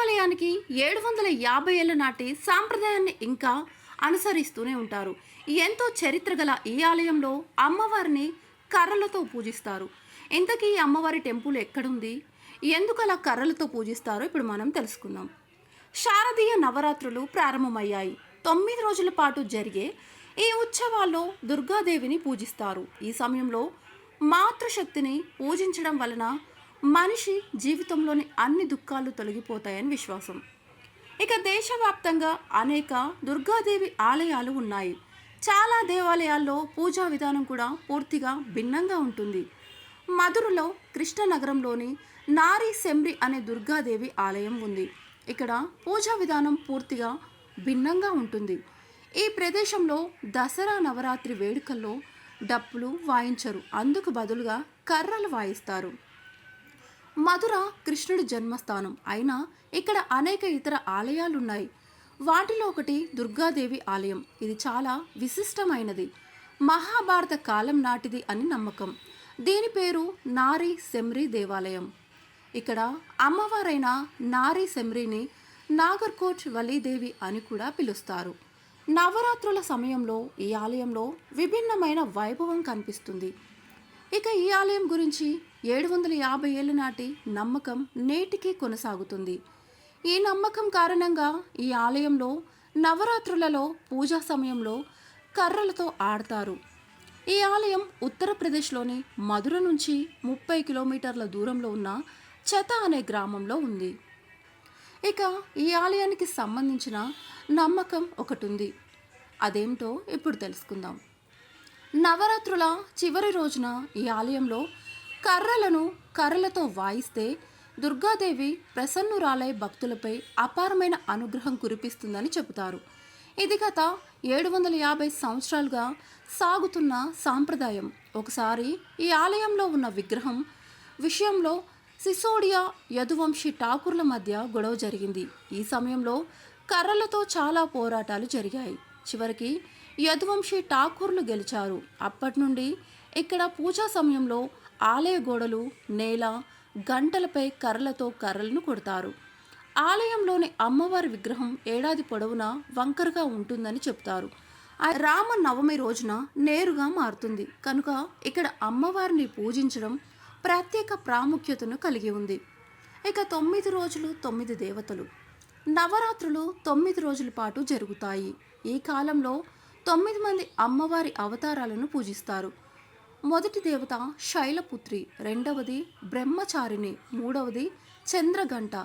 దేవాలయానికి ఏడు వందల యాభై ఏళ్ళ నాటి సాంప్రదాయాన్ని ఇంకా అనుసరిస్తూనే ఉంటారు. ఎంతో చరిత్ర గల ఈ ఆలయంలో అమ్మవారిని కర్రలతో పూజిస్తారు. ఇంతకీ అమ్మవారి టెంపుల్ ఎక్కడుంది? ఎందుకు అలా కర్రలతో పూజిస్తారో ఇప్పుడు మనం తెలుసుకుందాం. శారదీయ నవరాత్రులు ప్రారంభమయ్యాయి. తొమ్మిది రోజుల పాటు జరిగే ఈ ఉత్సవాల్లో దుర్గాదేవిని పూజిస్తారు. ఈ సమయంలో మాతృశక్తిని పూజించడం వలన మనిషి జీవితంలోని అన్ని దుఃఖాలు తొలగిపోతాయని విశ్వాసం. ఇక దేశవ్యాప్తంగా అనేక దుర్గాదేవి ఆలయాలు ఉన్నాయి. చాలా దేవాలయాల్లో పూజా విధానం కూడా పూర్తిగా భిన్నంగా ఉంటుంది. మధురలో కృష్ణనగరంలోని నారీ సెమ్రి అనే దుర్గాదేవి ఆలయం ఉంది. ఇక్కడ పూజా విధానం పూర్తిగా భిన్నంగా ఉంటుంది. ఈ ప్రదేశంలో దసరా నవరాత్రి వేడుకల్లో డప్పులు వాయించరు. అందుకు బదులుగా కర్రలు వాయిస్తారు. మధుర కృష్ణుడి జన్మస్థానం. అయినా ఇక్కడ అనేక ఇతర ఆలయాలున్నాయి. వాటిలో ఒకటి దుర్గాదేవి ఆలయం. ఇది చాలా విశిష్టమైనది. మహాభారత కాలం నాటిది అని నమ్మకం. దీని పేరు నారీ సెమ్రీ దేవాలయం. ఇక్కడ అమ్మవారైన నారీ సెమ్రీని నాగర్కోట్ వలీదేవి అని కూడా పిలుస్తారు. నవరాత్రుల సమయంలో ఈ ఆలయంలో విభిన్నమైన వైభవం కనిపిస్తుంది. ఇక ఈ ఆలయం గురించి ఏడు వందల యాభై ఏళ్ళ నాటి నమ్మకం నేటికి కొనసాగుతుంది. ఈ నమ్మకం కారణంగా ఈ ఆలయంలో నవరాత్రులలో పూజా సమయంలో కర్రలతో ఆడతారు. ఈ ఆలయం ఉత్తరప్రదేశ్లోని మధుర నుంచి ముప్పై కిలోమీటర్ల దూరంలో ఉన్న చెత అనే గ్రామంలో ఉంది. ఇక ఈ ఆలయానికి సంబంధించిన నమ్మకం ఒకటి ఉంది అదేంటో ఇప్పుడు తెలుసుకుందాం. నవరాత్రుల చివరి రోజున ఈ ఆలయంలో కర్రలను కర్రలతో వాయిస్తే దుర్గాదేవి ప్రసన్నురాలై భక్తులపై అపారమైన అనుగ్రహం కురిపిస్తుందని చెబుతారు. ఇది గత ఏడు వందల యాభై సంవత్సరాలుగా సాగుతున్న సాంప్రదాయం. ఒకసారి ఈ ఆలయంలో ఉన్న విగ్రహం విషయంలో సిసోడియా యదువంశీ ఠాకూర్ల మధ్య గొడవ జరిగింది. ఈ సమయంలో కర్రలతో చాలా పోరాటాలు జరిగాయి. చివరికి యదువంశీ ఠాకూర్లు గెలిచారు. అప్పటి నుండి ఇక్కడ పూజా సమయంలో ఆలయ గోడలు నేల గంటలపై కర్రలతో కర్రలను కొడతారు. ఆలయంలోని అమ్మవారి విగ్రహం ఏడాది పొడవునా వంకరగా ఉంటుందని చెప్తారు. రామ నవమి రోజున నేరుగా మారుతుంది. కనుక ఇక్కడ అమ్మవారిని పూజించడం ప్రత్యేక ప్రాముఖ్యతను కలిగి ఉంది. ఇక తొమ్మిది రోజులు తొమ్మిది దేవతలు. నవరాత్రులు తొమ్మిది రోజుల పాటు జరుగుతాయి. ఈ కాలంలో తొమ్మిది మంది అమ్మవారి అవతారాలను పూజిస్తారు. మొదటి దేవత శైలపుత్రి రెండవది బ్రహ్మచారిణి మూడవది చంద్రగంట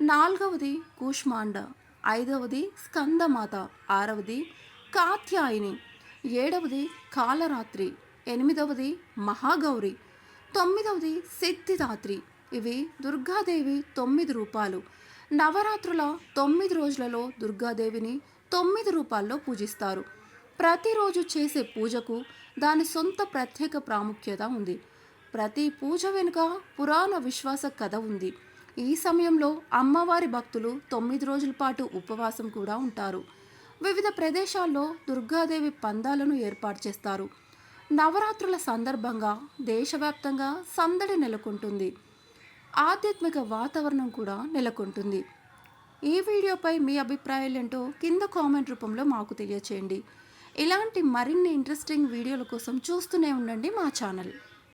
నాలుగవది కూష్మాండ ఐదవది స్కందమాత ఆరవది కాత్యాయిని ఏడవది కాలరాత్రి ఎనిమిదవది మహాగౌరి తొమ్మిదవది సిద్ధిదాత్రి. ఇవి దుర్గాదేవి తొమ్మిది రూపాలు. నవరాత్రుల తొమ్మిది రోజులలో దుర్గాదేవిని తొమ్మిది రూపాల్లో పూజిస్తారు. ప్రతిరోజు చేసే పూజకు దాని సొంత ప్రత్యేక ప్రాముఖ్యత ఉంది. ప్రతి పూజ వెనుక పురాణ విశ్వాస కథ ఉంది. ఈ సమయంలో అమ్మవారి భక్తులు తొమ్మిది రోజుల పాటు ఉపవాసం కూడా ఉంటారు. వివిధ ప్రదేశాల్లో దుర్గాదేవి పందాలను ఏర్పాటు చేస్తారు. నవరాత్రుల సందర్భంగా దేశవ్యాప్తంగా సందడి నెలకొంటుంది. ఆధ్యాత్మిక వాతావరణం కూడా నెలకొంటుంది. ఈ వీడియోపై మీ అభిప్రాయాలు ఏంటో కింద కామెంట్ రూపంలో మాకు తెలియచేయండి. ఇలాంటి మరిన్ని ఇంట్రెస్టింగ్ వీడియోల కోసం చూస్తూనే ఉండండి మా ఛానల్.